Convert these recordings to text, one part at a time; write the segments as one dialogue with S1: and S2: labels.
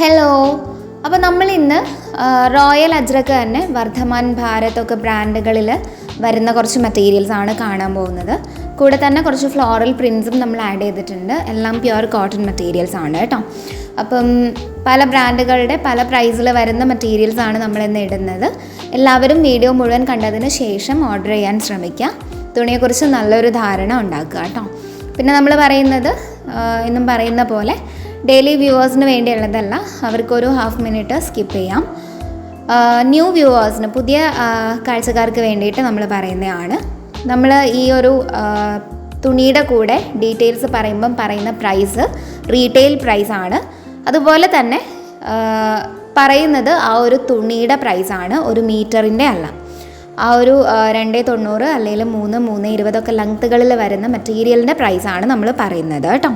S1: Hello അപ്പോൾ നമ്മൾ ഇന്ന് റോയൽ അജ്രക്ക് തന്നെ വർദ്ധമാൻ ഭാരത് ഒക്കെ ബ്രാൻഡുകളിൽ വരുന്ന കുറച്ച് മെറ്റീരിയൽസ് ആണ് കാണാൻ പോകുന്നത്. കൂടെ തന്നെ കുറച്ച് ഫ്ലോറൽ പ്രിൻസും നമ്മൾ ആഡ് ചെയ്തിട്ടുണ്ട്. എല്ലാം പ്യുവർ കോട്ടൺ മെറ്റീരിയൽസ് ആണ് കേട്ടോ. അപ്പം പല ബ്രാൻഡുകളുടെ പല പ്രൈസിൽ വരുന്ന മെറ്റീരിയൽസ് ആണ് നമ്മൾ ഇന്ന് ഇടുന്നത്. എല്ലാവരും വീഡിയോ മുഴുവൻ കണ്ടതിന് ശേഷം ഓർഡർ ചെയ്യാൻ ശ്രമിക്കുക. തുണിയെക്കുറിച്ച് നല്ലൊരു ധാരണ ഉണ്ടാക്കുക കേട്ടോ. പിന്നെ നമ്മൾ പറയുന്നത് എന്നും പറയുന്ന പോലെ ഡെയിലി വ്യൂവേഴ്സിന് വേണ്ടിയുള്ളതല്ല. അവർക്കൊരു ഹാഫ് മിനിറ്റ് സ്കിപ്പ് ചെയ്യാം. ന്യൂ വ്യൂവേഴ്സിന് പുതിയ കാഴ്ചക്കാർക്ക് വേണ്ടിയിട്ട് നമ്മൾ പറയുന്നതാണ്. നമ്മൾ ഈ ഒരു തുണിയുടെ കൂടെ ഡീറ്റെയിൽസ് പറയുമ്പം പറയുന്ന പ്രൈസ് റീറ്റെയിൽ പ്രൈസാണ്. അതുപോലെ തന്നെ പറയുന്നത് ആ ഒരു തുണിയുടെ പ്രൈസാണ് ഒരു മീറ്ററിന്റെ അല്ല. ആ ഒരു രണ്ട് തൊണ്ണൂറ് അല്ലെങ്കിൽ മൂന്ന് മൂന്ന് ഇരുപതൊക്കെ ലെങ്ത്തുകളിൽ വരുന്ന മെറ്റീരിയലിന്റെ പ്രൈസാണ് നമ്മൾ പറയുന്നത് കേട്ടോ.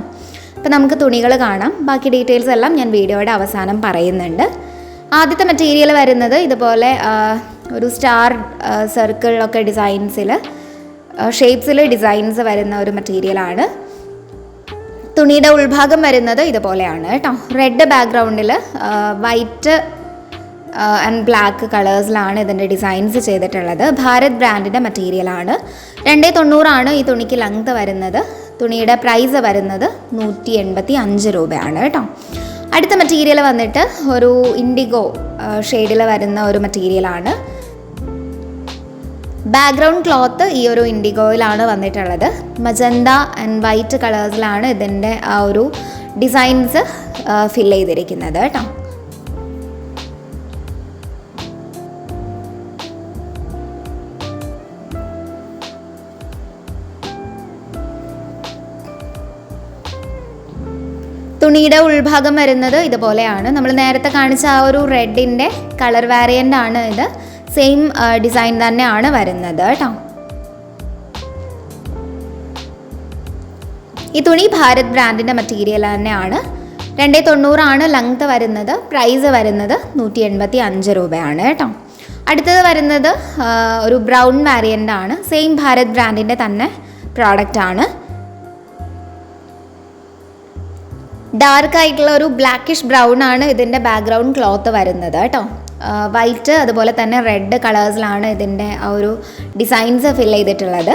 S1: അപ്പോൾ നമുക്ക് തുണികൾ കാണാം. ബാക്കി ഡീറ്റെയിൽസ് എല്ലാം ഞാൻ വീഡിയോയുടെ അവസാനം പറയുന്നുണ്ട്. ആദ്യത്തെ മെറ്റീരിയൽ വരുന്നത് ഇതുപോലെ ഒരു സ്റ്റാർ സർക്കിളിലൊക്കെ ഡിസൈൻസിൽ ഷേപ്സിൽ ഡിസൈൻസ് വരുന്ന ഒരു മെറ്റീരിയലാണ് തുണിയുടെ ഉൾഭാഗം വരുന്നത് ഇതുപോലെയാണ് കേട്ടോ. റെഡ് ബാക്ക്ഗ്രൗണ്ടിൽ വൈറ്റ് ആൻഡ് ബ്ലാക്ക് കളേഴ്സിലാണ് ഇതിന്റെ ഡിസൈൻസ് ചെയ്തിട്ടുള്ളത്. ഭാരത് ബ്രാൻഡിന്റെ മെറ്റീരിയലാണ് രണ്ടേ തൊണ്ണൂറാണ് ഈ തുണിക്ക് ലെങ്ത് വരുന്നത്. തുണിയുടെ പ്രൈസ് വരുന്നത് നൂറ്റി എൺപത്തി അഞ്ച് രൂപയാണ് കേട്ടോ. അടുത്ത മെറ്റീരിയൽ വന്നിട്ട് ഒരു ഇൻഡിഗോ ഷെയ്ഡിൽ വരുന്ന ഒരു മെറ്റീരിയലാണ് ബാക്ക്ഗ്രൗണ്ട് ക്ലോത്ത് ഈ ഒരു ഇൻഡിഗോയിലാണ് വന്നിട്ടുള്ളത്. മജന്ത ആൻഡ് വൈറ്റ് കളേഴ്സിലാണ് ഇതിന്റെ ആ ഒരു ഡിസൈൻസ് ഫിൽ ചെയ്തിരിക്കുന്നത് കേട്ടോ. തുണിയുടെ ഉൾഭാഗം വരുന്നത് ഇതുപോലെയാണ്. നമ്മൾ നേരത്തെ കാണിച്ച ആ ഒരു റെഡിന്റെ കളർ വേറിയന്റ് ആണ് ഇത്. സെയിം ഡിസൈൻ തന്നെയാണ് വരുന്നത് കേട്ടോ ഈ തുണി ഭാരത് ബ്രാൻഡിന്റെ മെറ്റീരിയൽ തന്നെയാണ്. രണ്ടേ തൊണ്ണൂറാണ് ലെങ്ത് വരുന്നത്. പ്രൈസ് വരുന്നത് നൂറ്റി എൺപത്തി അഞ്ച് രൂപയാണ് കേട്ടോ അടുത്തത് വരുന്നത് ഒരു ബ്രൗൺ വാരിയന്റ് ആണ്. സെയിം ഭാരത് ബ്രാൻഡിന്റെ തന്നെ പ്രോഡക്റ്റ് ആണ്. ഡാർക്ക് ആയിട്ടുള്ള ഒരു ബ്ലാക്കിഷ് ബ്രൗൺ ആണ് ഇതിന്റെ ബാക്ക്ഗ്രൗണ്ട് ക്ലോത്ത് വരുന്നത് കേട്ടോ. വൈറ്റ് അതുപോലെ തന്നെ റെഡ് കളേഴ്സിലാണ് ഇതിന്റെ ആ ഒരു ഡിസൈൻസ് ഫിൽ ചെയ്തിട്ടുള്ളത്.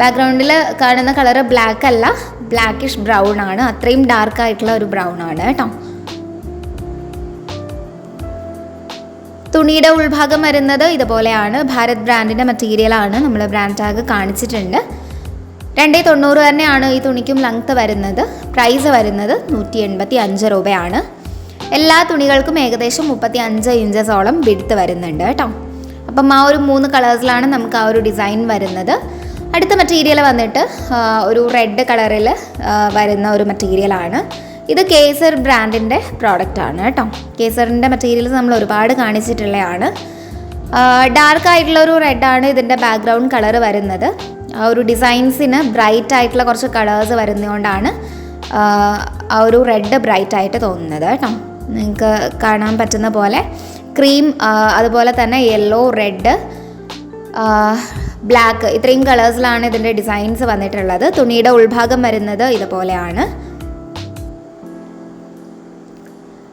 S1: ബാക്ക്ഗ്രൗണ്ടിൽ കാണുന്ന കളർ ബ്ലാക്ക് അല്ല ബ്ലാക്കിഷ് ബ്രൗൺ ആണ്. അത്രയും ഡാർക്ക് ആയിട്ടുള്ള ഒരു ബ്രൗൺ ആണ് കേട്ടോ. തുണിയുടെ ഉൾഭാഗം വരുന്നത് ഇതുപോലെയാണ്. ഭാരത് ബ്രാൻഡിന്റെ മെറ്റീരിയലാണ് നമ്മൾ ബ്രാൻഡ് ടാഗ് കാണിച്ചിട്ടുണ്ട്. രണ്ടേ തൊണ്ണൂറ് തന്നെയാണ് ഈ തുണിക്കും ലെങ്ത്ത് വരുന്നത്. പ്രൈസ് വരുന്നത് നൂറ്റി എൺപത്തി അഞ്ച് രൂപയാണ്. എല്ലാ തുണികൾക്കും ഏകദേശം മുപ്പത്തി അഞ്ച് ഇഞ്ചസോളം വിടുത്ത് വരുന്നുണ്ട് കേട്ടോ. അപ്പം ആ ഒരു മൂന്ന് കളേഴ്സിലാണ് നമുക്ക് ആ ഒരു ഡിസൈൻ വരുന്നത്. അടുത്ത മെറ്റീരിയൽ വന്നിട്ട് ഒരു റെഡ് കളറിൽ വരുന്ന ഒരു മെറ്റീരിയലാണ് ഇത് കേസർ ബ്രാൻഡിന്റെ പ്രോഡക്റ്റ് ആണ് കേട്ടോ. കേസറിന്റെ മെറ്റീരിയൽസ് നമ്മൾ ഒരുപാട് കാണിച്ചിട്ടുള്ളതാണ്. ഡാർക്ക് ആയിട്ടുള്ള ഒരു റെഡാണ് ഇതിന്റെ ബാക്ക്ഗ്രൗണ്ട് കളർ വരുന്നത്. ആ ഒരു ഡിസൈൻസിന് ബ്രൈറ്റ് ആയിട്ടുള്ള കുറച്ച് കളേഴ്സ് വരുന്നതുകൊണ്ടാണ് ആ, ഒരു റെഡ് ബ്രൈറ്റ് ആയിട്ട് തോന്നുന്നത് കേട്ടോ. നിങ്ങൾക്ക് കാണാൻ പറ്റുന്ന പോലെ ക്രീം അതുപോലെ തന്നെ യെല്ലോ റെഡ് ബ്ലാക്ക് ഇത്രയും കളേഴ്സിലാണ് ഇതിന്റെ ഡിസൈൻസ് വന്നിട്ടുള്ളത്. തുണിയുടെ ഉൾഭാഗം വരുന്നത് ഇതുപോലെയാണ്.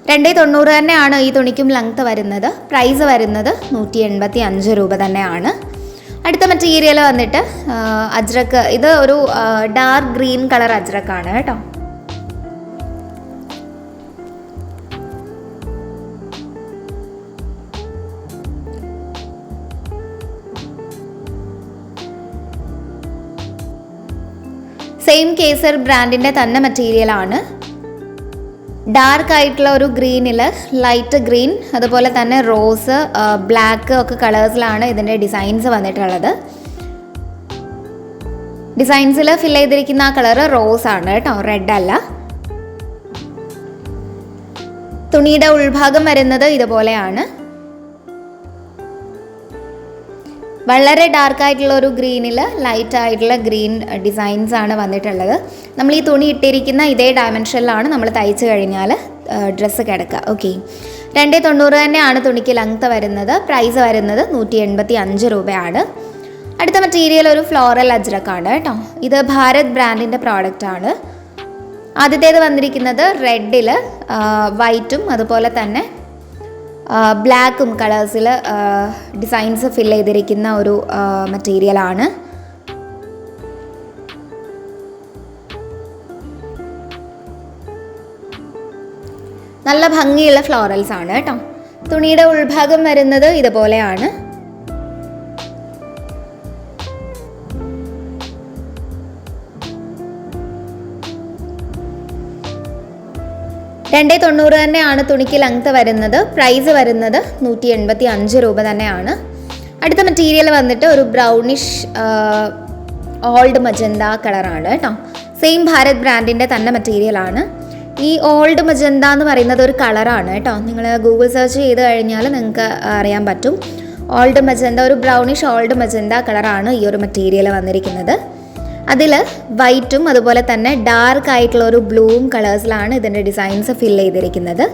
S1: രണ്ടേ തൊണ്ണൂറ് തന്നെയാണ് ഈ തുണിക്കും ലെങ്ത്ത് വരുന്നത്. പ്രൈസ് വരുന്നത് നൂറ്റി എൺപത്തി അഞ്ച് രൂപ തന്നെയാണ്. അടുത്ത മെറ്റീരിയൽ വന്നിട്ട് അജ്രക്ക് ഇത് ഒരു ഡാർക്ക് ഗ്രീൻ കളർ അജ്രക്കാണ് കേട്ടോ. സെയിം കേസർ ബ്രാൻഡിന്റെ തന്നെ മെറ്റീരിയലാണ് ഡാർക്ക് ആയിട്ടുള്ള ഒരു ഗ്രീനിൽ ലൈറ്റ് ഗ്രീൻ അതുപോലെ തന്നെ റോസ് ബ്ലാക്ക് ഒക്കെ കളേഴ്സിലാണ് ഇതിന്റെ ഡിസൈൻസ് വന്നിട്ടുള്ളത്. ഡിസൈൻസിൽ ഫിൽ ചെയ്തിരിക്കുന്ന ആ കളറ് റോസ് ആണ് കേട്ടോ റെഡ് അല്ല. തുണിയുടെ ഉൾഭാഗം വരുന്നത് ഇതുപോലെയാണ്. വളരെ ഡാർക്ക് ആയിട്ടുള്ള ഒരു ഗ്രീനിൽ ലൈറ്റ് ആയിട്ടുള്ള ഗ്രീൻ ഡിസൈൻസ് ആണ് വന്നിട്ടുള്ളത്. നമ്മൾ ഈ തുണി ഇട്ടിരിക്കുന്ന ഇതേ ഡയമെൻഷനിലാണ് നമ്മൾ തയ്ച്ചു കഴിഞ്ഞാൽ ഡ്രസ്സ് കിടക്കുക. ഓക്കെ രണ്ടേ തൊണ്ണൂറ് തന്നെയാണ് തുണിക്ക് ലെങ്ത്ത് വരുന്നത്. പ്രൈസ് വരുന്നത് നൂറ്റി എൺപത്തി അഞ്ച് രൂപയാണ്. അടുത്ത മെറ്റീരിയൽ ഒരു ഫ്ലോറൽ അജ്രക്കാണ് കേട്ടോ. ഇത് ഭാരത് ബ്രാൻഡിന്റെ പ്രോഡക്റ്റ് ആണ്. ആദ്യത്തേത് വന്നിരിക്കുന്നത് റെഡിൽ വൈറ്റും അതുപോലെ തന്നെ ബ്ലാക്കും കളേഴ്സിൽ ഡിസൈൻസ് ഫിൽ ചെയ്തിരിക്കുന്ന ഒരു മെറ്റീരിയലാണ് നല്ല ഭംഗിയുള്ള ഫ്ലോറൽസ് ആണ് കേട്ടോ. തുണിയുടെ ഉൾഭാഗം വരുന്നത് ഇതുപോലെയാണ്. രണ്ടേ തൊണ്ണൂറ് തന്നെയാണ് തുണിക്ക് ലെങ്ത്ത് വരുന്നത്. പ്രൈസ് വരുന്നത് നൂറ്റി എൺപത്തി അഞ്ച് രൂപ തന്നെയാണ്. അടുത്ത മെറ്റീരിയൽ വന്നിട്ട് ഒരു ബ്രൗണിഷ് ഓൾഡ് മജന്ത കളറാണ് കേട്ടോ സെയിം ഭാരത് ബ്രാൻഡിന്റെ തന്നെ മെറ്റീരിയലാണ് ഈ ഓൾഡ് മജന്ത എന്ന് പറയുന്നത് ഒരു കളറാണ് കേട്ടോ നിങ്ങൾ ഗൂഗിൾ സെർച്ച് ചെയ്ത് കഴിഞ്ഞാൽ നിങ്ങൾക്ക് അറിയാൻ പറ്റും. ഓൾഡ് മജന്ത ഒരു ബ്രൗണിഷ് ഓൾഡ് മജന്ത കളറാണ് ഈ ഒരു മെറ്റീരിയൽ വന്നിരിക്കുന്നത്. അതിൽ വൈറ്റും അതുപോലെ തന്നെ ഡാർക്ക് ആയിട്ടുള്ള ഒരു ബ്ലൂവും കളേഴ്സിലാണ് ഇതിന്റെ ഡിസൈൻസ് ഫിൽ ചെയ്തിരിക്കുന്നത്.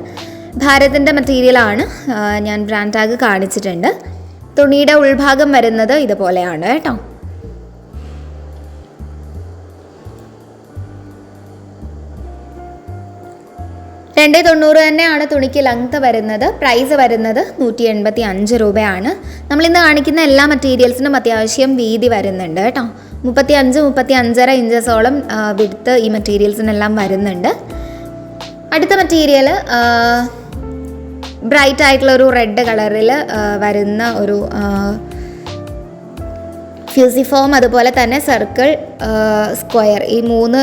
S1: ഭാരതിന്റെ മെറ്റീരിയലാണ് ഞാൻ ബ്രാൻഡ് ടാഗ് കാണിച്ചിട്ടുണ്ട്. തുണിയുടെ ഉൾഭാഗം വരുന്നത് ഇതുപോലെയാണ് കേട്ടോ. രണ്ട് തൊണ്ണൂറ് തന്നെയാണ് തുണിക്ക് ലെങ്ത് വരുന്നത്. പ്രൈസ് വരുന്നത് നൂറ്റി എൺപത്തി അഞ്ച് രൂപയാണ്. നമ്മളിന്ന് കാണിക്കുന്ന എല്ലാ മെറ്റീരിയൽസിനും അത്യാവശ്യം വീതി വരുന്നുണ്ട് കേട്ടോ. മുപ്പത്തി അഞ്ച് മുപ്പത്തി അഞ്ചര ഇഞ്ചസോളം വിടുത്ത് ഈ മെറ്റീരിയൽസിനെല്ലാം വരുന്നുണ്ട്. അടുത്ത മെറ്റീരിയൽ ബ്രൈറ്റ് ആയിട്ടുള്ള ഒരു റെഡ് കളറിൽ വരുന്ന ഒരു ഫ്യൂസിഫോം അതുപോലെ തന്നെ സർക്കിൾ സ്ക്വയർ ഈ മൂന്ന്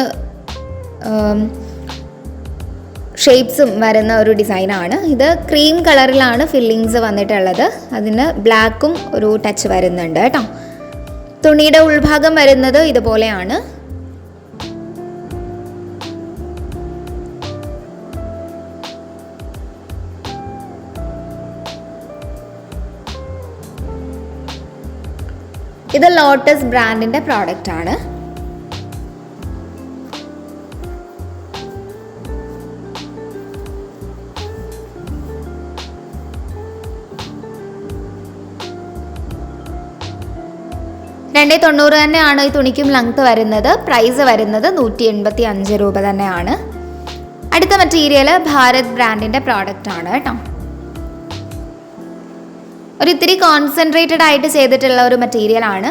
S1: ഷേപ്സും വരുന്ന ഒരു ഡിസൈനാണ് ഇത് ക്രീം കളറിലാണ് ഫില്ലിങ്സ് വന്നിട്ടുള്ളത്. അതിന് ബ്ലാക്കും ഒരു ടച്ച് വരുന്നുണ്ട് കേട്ടോ. തുണിയുടെ ഉൾഭാഗം വരുന്നത് ഇതുപോലെയാണ്. ഇത് ലോട്ടസ് ബ്രാൻഡിന്റെ പ്രോഡക്റ്റ് ആണ്. രണ്ടേ തൊണ്ണൂറ് തന്നെയാണ് ഈ തുണിക്കും ലെങ്ത്ത് വരുന്നത്. പ്രൈസ് വരുന്നത് നൂറ്റി എൺപത്തി അഞ്ച് രൂപ തന്നെയാണ്. അടുത്ത മെറ്റീരിയൽ ഭാരത് ബ്രാൻഡിന്റെ പ്രോഡക്റ്റ് ആണ് കേട്ടോ. ഒരു ഇത്തിരി കോൺസെൻട്രേറ്റഡ് ആയിട്ട് ചെയ്തിട്ടുള്ള ഒരു മെറ്റീരിയൽ ആണ്.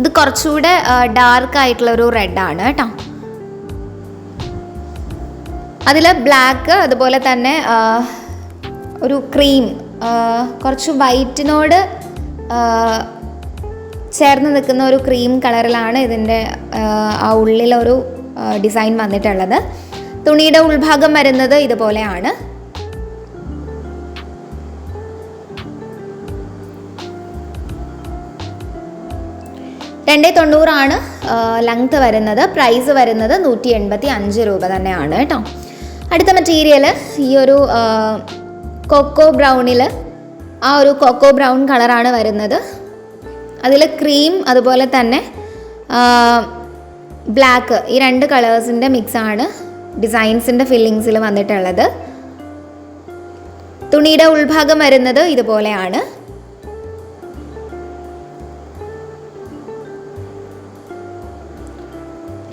S1: ഇത് കുറച്ചുകൂടെ ഡാർക്ക് ആയിട്ടുള്ള ഒരു റെഡ് ആണ് കേട്ടോ. അതിൽ ബ്ലാക്ക് അതുപോലെ തന്നെ ഒരു ക്രീം കുറച്ച് വൈറ്റിനോട് ചേർന്ന് നിൽക്കുന്ന ഒരു ക്രീം കളറിലാണ് ഇതിന്റെ ആ ഉള്ളിലൊരു ഡിസൈൻ വന്നിട്ടുള്ളത്. തുണിയുടെ ഉൾഭാഗം വരുന്നത് ഇതുപോലെയാണ്. രണ്ടേ തൊണ്ണൂറാണ് ലെങ്ത് വരുന്നത്. പ്രൈസ് വരുന്നത് നൂറ്റി എൺപത്തി അഞ്ച് രൂപ തന്നെയാണ് കേട്ടോ. അടുത്ത മെറ്റീരിയൽ ഈ ഒരു കൊക്കോ ബ്രൗണിൽ ആ ഒരു കൊക്കോ ബ്രൗൺ കളറാണ് വരുന്നത്. അതിൽ ക്രീം അതുപോലെ തന്നെ ബ്ലാക്ക് ഈ രണ്ട് കളേഴ്സിന്റെ മിക്സാണ് ഡിസൈൻസിന്റെ ഫില്ലിങ്സിൽ വന്നിട്ടുള്ളത്. തുണിയുടെ ഉൾഭാഗം വരുന്നത് ഇതുപോലെയാണ്.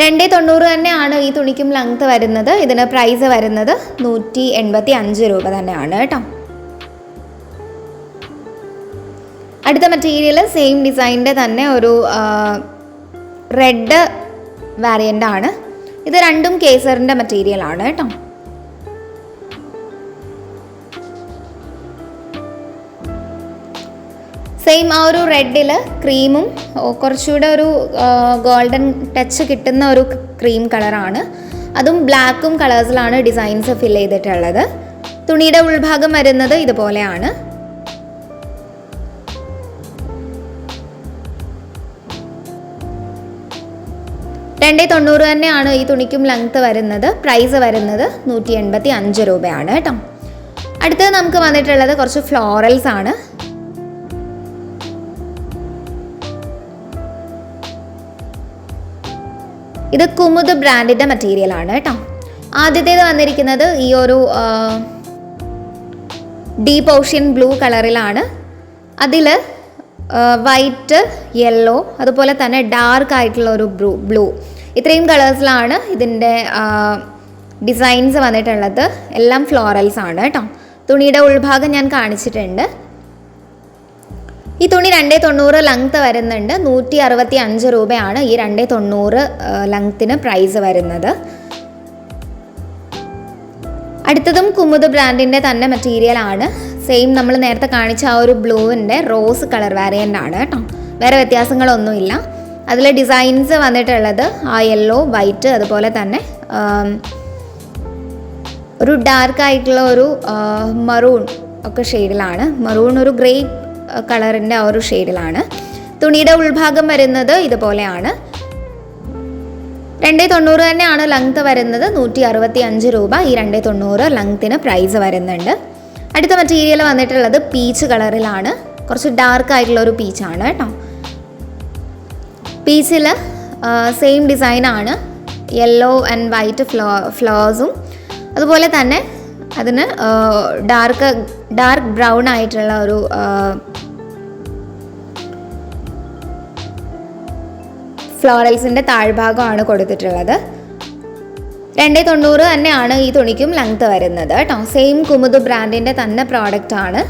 S1: രണ്ടേ തൊണ്ണൂറ് തന്നെയാണ് ഈ തുണിക്കും ലെങ്ത് വരുന്നത്. ഇതിന് പ്രൈസ് വരുന്നത് നൂറ്റി എൺപത്തി അഞ്ച് രൂപ തന്നെയാണ് കേട്ടോ. അടുത്ത മെറ്റീരിയൽ സെയിം ഡിസൈനിന്റെ തന്നെ ഒരു റെഡ് വാരിയന്റ് ആണ്. ഇത് രണ്ടും കേസറിന്റെ മെറ്റീരിയൽ ആണ് കേട്ടോ. സെയിം ആ ഒരു റെഡിൽ ക്രീമും കുറച്ചുകൂടെ ഒരു ഗോൾഡൻ ടച്ച് കിട്ടുന്ന ഒരു ക്രീം കളറാണ് അതും ബ്ലാക്കും കളേഴ്സിലാണ് ഡിസൈൻസ് ഫിൽ ചെയ്തിട്ടുള്ളത്. തുണിയുടെ ഉൾഭാഗം വരുന്നത് ഇതുപോലെയാണ്. രണ്ടേ തൊണ്ണൂറ് തന്നെയാണ് ഈ തുണിക്കും ലെങ്ത്ത് വരുന്നത്. പ്രൈസ് വരുന്നത് നൂറ്റി എൺപത്തി അഞ്ച് രൂപയാണ് കേട്ടോ. അടുത്തത് നമുക്ക് വന്നിട്ടുള്ളത് കുറച്ച് ഫ്ലോറൽസ് ആണ്. ഇത് കുമുദ് ബ്രാൻഡിന്റെ മെറ്റീരിയൽ ആണ് കേട്ടോ. ആദ്യത്തേത് വന്നിരിക്കുന്നത് ഈ ഒരു ഡീപ്പ് ഓഷ്യൻ ബ്ലൂ കളറിലാണ്. അതിൽ വൈറ്റ് യെല്ലോ അതുപോലെ തന്നെ ഡാർക്ക് ആയിട്ടുള്ള ഒരു ബ്ലൂ ബ്ലൂ ഇത്രയും കളേഴ്സിലാണ് ഇതിന്റെ ഡിസൈൻസ് വന്നിട്ടുള്ളത്. എല്ലാം ഫ്ലോറൽസ് ആണ് കേട്ടോ. തുണിയുടെ ഉൾഭാഗം ഞാൻ കാണിച്ചിട്ടുണ്ട്. ഈ തുണി രണ്ടേ തൊണ്ണൂറ് ലെങ്ത് വരുന്നുണ്ട്. നൂറ്റി അറുപത്തി അഞ്ച് രൂപയാണ് ഈ രണ്ടേ തൊണ്ണൂറ് ലെങ്ത്തിന് പ്രൈസ് വരുന്നത്. അടുത്തതും കുമുദ് ബ്രാൻഡിന്റെ തന്നെ മെറ്റീരിയൽ ആണ്. സെയിം നമ്മൾ നേരത്തെ കാണിച്ച ആ ഒരു ബ്ലൂവിന്റെ റോസ് കളർ വേരിയന്റ് ആണ് കേട്ടോ. വേറെ വ്യത്യാസങ്ങളൊന്നുമില്ല. അതിൽ ഡിസൈൻസ് വന്നിട്ടുള്ളത് ആ യെല്ലോ വൈറ്റ് അതുപോലെ തന്നെ ഒരു ഡാർക്ക് ആയിട്ടുള്ള ഒരു മറൂൺ ഒക്കെ ഷെയ്ഡിലാണ് മറൂൺ ഒരു ഗ്രേ കളറിന്റെ ആ ഒരു ഷെയ്ഡിലാണ്. തുണിയുടെ ഉൾഭാഗം വരുന്നത് ഇതുപോലെയാണ്. രണ്ടേ തൊണ്ണൂറ് തന്നെയാണ് ലെങ്ത് വരുന്നത്. നൂറ്റി അറുപത്തി അഞ്ച് രൂപ. ഈ രണ്ടേ തൊണ്ണൂറ് ലെങ്ത്തിന് പ്രൈസ് വരുന്നുണ്ട്. അടുത്ത മെറ്റീരിയൽ വന്നിട്ടുള്ളത് പീച്ച് കളറിലാണ് കുറച്ച് ഡാർക്ക് ആയിട്ടുള്ള ഒരു പീച്ചാണ് കേട്ടോ. പീച്ചിൽ സെയിം ഡിസൈനാണ് യെല്ലോ ആൻഡ് വൈറ്റ് ഫ്ലോ ഫ്ലോസും അതുപോലെ തന്നെ അതിന് ഡാർക്ക് ഡാർക്ക് ബ്രൗൺ ആയിട്ടുള്ള ഒരു ഫ്ലോറൽസിന്റെ താഴ്ഭാഗമാണ് കൊടുത്തിട്ടുള്ളത്. രണ്ടേ തൊണ്ണൂറ് തന്നെയാണ് ഈ തുണിക്കും ലെങ്ത് വരുന്നത് കേട്ടോ. സെയിം കുമുദ് ബ്രാൻഡിന്റെ തന്നെ പ്രോഡക്റ്റ് ആണ്.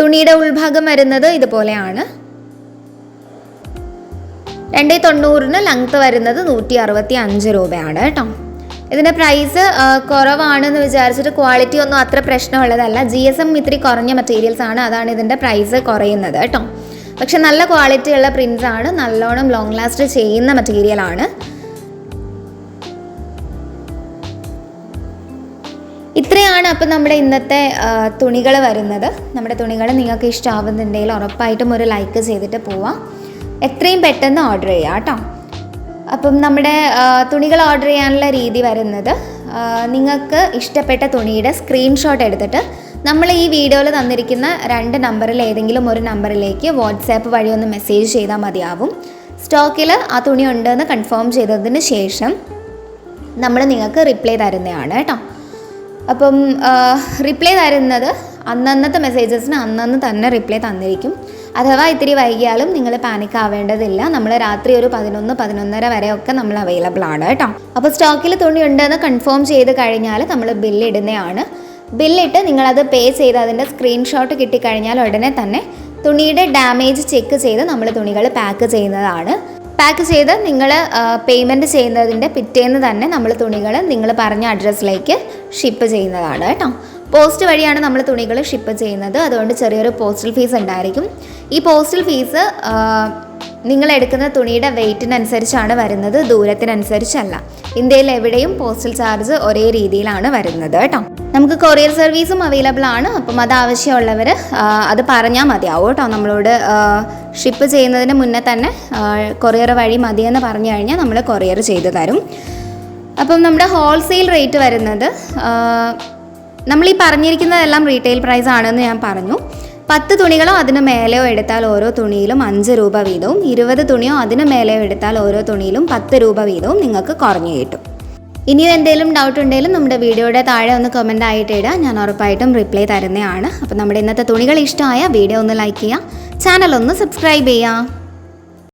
S1: തുണിയുടെ ഉൾഭാഗം വരുന്നത് ഇതുപോലെയാണ്. രണ്ടേ തൊണ്ണൂറിന് ലെങ്ത് വരുന്നത് നൂറ്റി അറുപത്തി അഞ്ച് രൂപയാണ് കേട്ടോ. ഇതിന്റെ പ്രൈസ് കുറവാണെന്ന് വിചാരിച്ചിട്ട് ക്വാളിറ്റി ഒന്നും അത്ര പ്രശ്നമുള്ളതല്ല. ജി എസ് എം ഇത്തിരി കുറഞ്ഞ മെറ്റീരിയൽസ് ആണ്. അതാണ് ഇതിന്റെ പ്രൈസ് കുറയുന്നത് കേട്ടോ. പക്ഷെ നല്ല ക്വാളിറ്റി ഉള്ള പ്രിൻസ് ആണ്. നല്ലോണം ലോങ് ലാസ്റ്റ് ചെയ്യുന്ന മെറ്റീരിയൽ ആണ്. ഇത്രയാണ് അപ്പം നമ്മുടെ ഇന്നത്തെ തുണികൾ വരുന്നത്. നമ്മുടെ തുണികൾ നിങ്ങൾക്ക് ഇഷ്ടമാവുന്നുണ്ടെങ്കിൽ ഉറപ്പായിട്ടും ഒരു ലൈക്ക് ചെയ്തിട്ട് പോവാം. എത്രയും പെട്ടെന്ന് ഓർഡർ ചെയ്യാം കേട്ടോ. അപ്പം നമ്മുടെ തുണികൾ ഓർഡർ ചെയ്യാനുള്ള രീതി വരുന്നത് നിങ്ങൾക്ക് ഇഷ്ടപ്പെട്ട തുണിയുടെ സ്ക്രീൻഷോട്ട് എടുത്തിട്ട് നമ്മൾ ഈ വീഡിയോയിൽ തന്നിരിക്കുന്ന രണ്ട് നമ്പറിൽ ഏതെങ്കിലും ഒരു നമ്പറിലേക്ക് വാട്സാപ്പ് വഴി ഒന്ന് മെസ്സേജ് ചെയ്താൽ മതിയാവും. സ്റ്റോക്കിൽ ആ തുണി ഉണ്ടെന്ന് കൺഫേം ചെയ്തതിന് ശേഷം നമ്മൾ നിങ്ങൾക്ക് റിപ്ലൈ തരുന്നതാണ് കേട്ടോ. അപ്പം റിപ്ലൈ തരുന്നത് അന്നന്നത്തെ മെസ്സേജസിന് അന്നന്ന് തന്നെ റിപ്ലൈ തന്നിരിക്കും. അഥവാ ഇത്തിരി വൈകിയാലും നിങ്ങൾ പാനിക് ആവേണ്ടതില്ല. നമ്മൾ രാത്രി ഒരു പതിനൊന്ന് പതിനൊന്നര വരെയൊക്കെ നമ്മൾ അവൈലബിൾ ആണ് കേട്ടോ. അപ്പോൾ സ്റ്റോക്കിൽ തുണി ഉണ്ടെന്ന് കൺഫേം ചെയ്ത് കഴിഞ്ഞാൽ നമ്മൾ ബില്ല് ഇടുന്നതാണ്. ബില്ലിട്ട് നിങ്ങളത് പേ ചെയ്ത് അതിന്റെ സ്ക്രീൻഷോട്ട് കിട്ടിക്കഴിഞ്ഞാൽ ഉടനെ തന്നെ തുണിയുടെ ഡാമേജ് ചെക്ക് ചെയ്ത് നമ്മൾ തുണികൾ പാക്ക് ചെയ്യുന്നതാണ്. പാക്ക് ചെയ്ത് നിങ്ങൾ പേയ്മെന്റ് ചെയ്യുന്നതിന്റെ പിറ്റേന്ന് തന്നെ നമ്മൾ തുണികൾ നിങ്ങൾ പറഞ്ഞ അഡ്രസ്സിലേക്ക് ഷിപ്പ് ചെയ്യുന്നതാണ് കേട്ടോ. പോസ്റ്റ് വഴിയാണ് നമ്മൾ തുണികൾ ഷിപ്പ് ചെയ്യുന്നത്. അതുകൊണ്ട് ചെറിയൊരു പോസ്റ്റൽ ഫീസ് ഉണ്ടായിരിക്കും. ഈ പോസ്റ്റൽ ഫീസ് നിങ്ങൾ എടുക്കുന്ന തുണിയുടെ വെയ്റ്റിനനുസരിച്ചാണ് വരുന്നത്. ദൂരത്തിനനുസരിച്ചല്ല. ഇന്ത്യയിൽ എവിടെയും പോസ്റ്റൽ ചാർജ് ഒരേ രീതിയിലാണ് വരുന്നത് കേട്ടോ. നമുക്ക് കൊറിയർ സർവീസും അവൈലബിൾ ആണ്. അപ്പം അത് ആവശ്യമുള്ളവർ അത് പറഞ്ഞാൽ മതിയാവും കേട്ടോ. നമ്മളോട് ഷിപ്പ് ചെയ്യുന്നതിന് മുന്നേ തന്നെ കൊറിയർ വഴി മതിയെന്ന് പറഞ്ഞു കഴിഞ്ഞാൽ നമ്മൾ കൊറിയർ ചെയ്തു തരും. അപ്പം നമ്മുടെ ഹോൾസെയിൽ റേറ്റ് വരുന്നത് നമ്മൾ ഈ പറഞ്ഞിരിക്കുന്നതെല്ലാം റീറ്റെയിൽ പ്രൈസ് ആണെന്ന് ഞാൻ പറഞ്ഞു. പത്ത് തുണികളോ അതിന് മേലെയോ എടുത്താൽ ഓരോ തുണിയിലും അഞ്ച് രൂപ വീതവും ഇരുപത് തുണിയോ അതിന് മേലെയോ എടുത്താൽ ഓരോ തുണിയിലും പത്ത് രൂപ വീതവും നിങ്ങൾക്ക് കുറഞ്ഞു കിട്ടും. ഇനിയും എന്തെങ്കിലും ഡൗട്ട് ഉണ്ടെങ്കിലും നമ്മുടെ വീഡിയോയുടെ താഴെ ഒന്ന് കമന്റ് ആയിട്ട് ഇടുക. ഞാൻ ഉറപ്പായിട്ടും റിപ്ലൈ തരുന്നതാണ്. അപ്പോൾ നമ്മുടെ ഇന്നത്തെ തുണികൾ ഇഷ്ടമായ വീഡിയോ ഒന്ന് ലൈക്ക് ചെയ്യുക. ചാനൽ ഒന്ന് സബ്സ്ക്രൈബ് ചെയ്യുക.